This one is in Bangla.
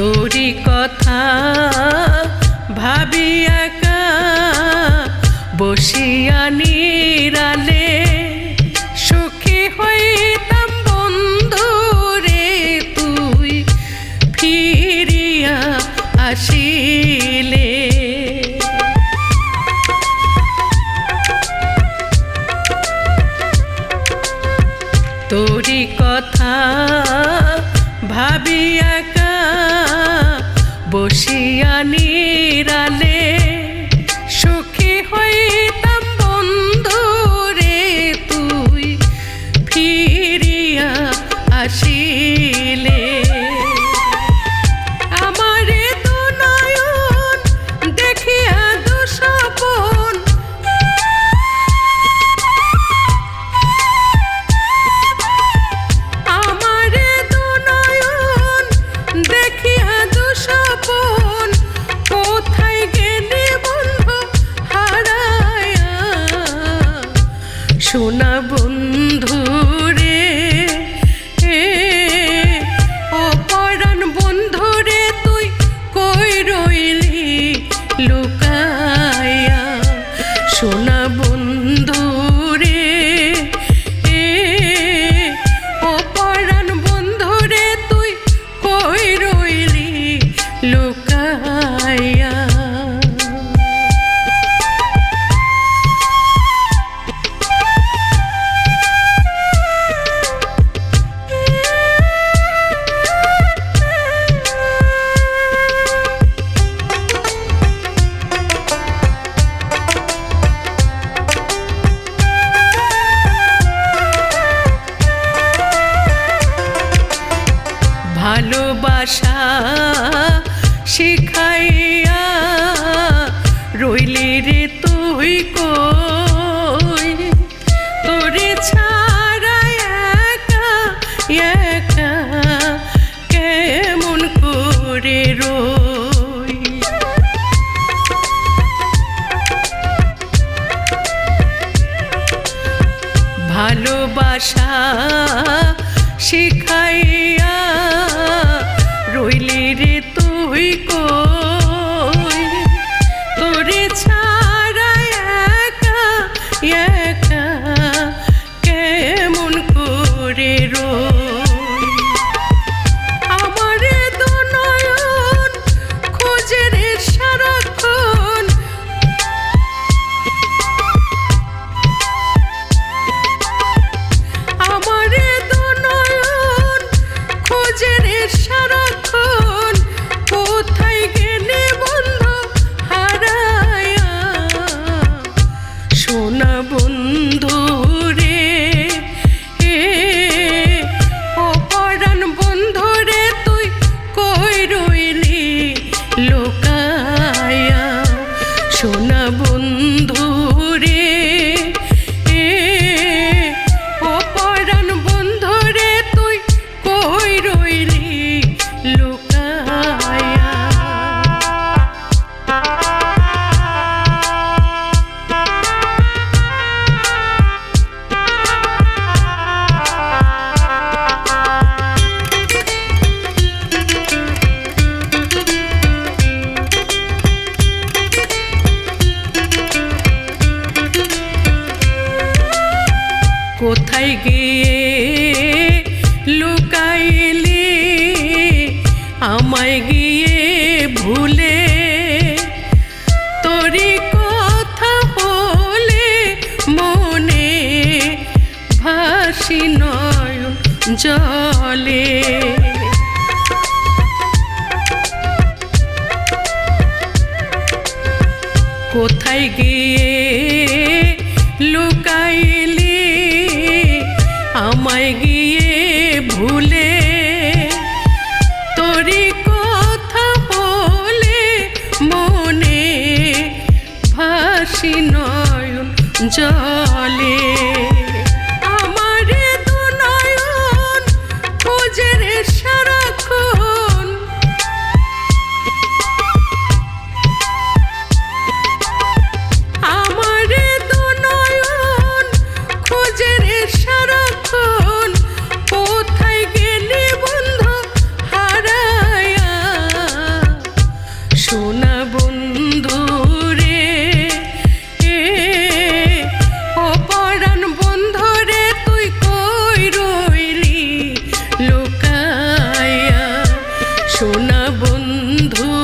তোরি কথা ভাবি একা বসিয়া নিরালে সুখী হইতাম বন্ধু রে তুই। ফিরিয়া আসিলে। তোরি কথা ভাবিয়া বসিয়া নিরালে সুখী হইতাম বন্ধু রে তুই ফিরিয়া আসিলে ভালোবাসা শিখাইয়া রইলি রে তুই কই? তোরে ছাড়া একা একা কোথায় গিয়ে, লুকাইলি, আমায় গিয়ে ভুলে। তোরি কথা বলে মনে ভাসি নয় জলে। কোথায় গিয়ে মনে ভাসি নয়ন জলে drüber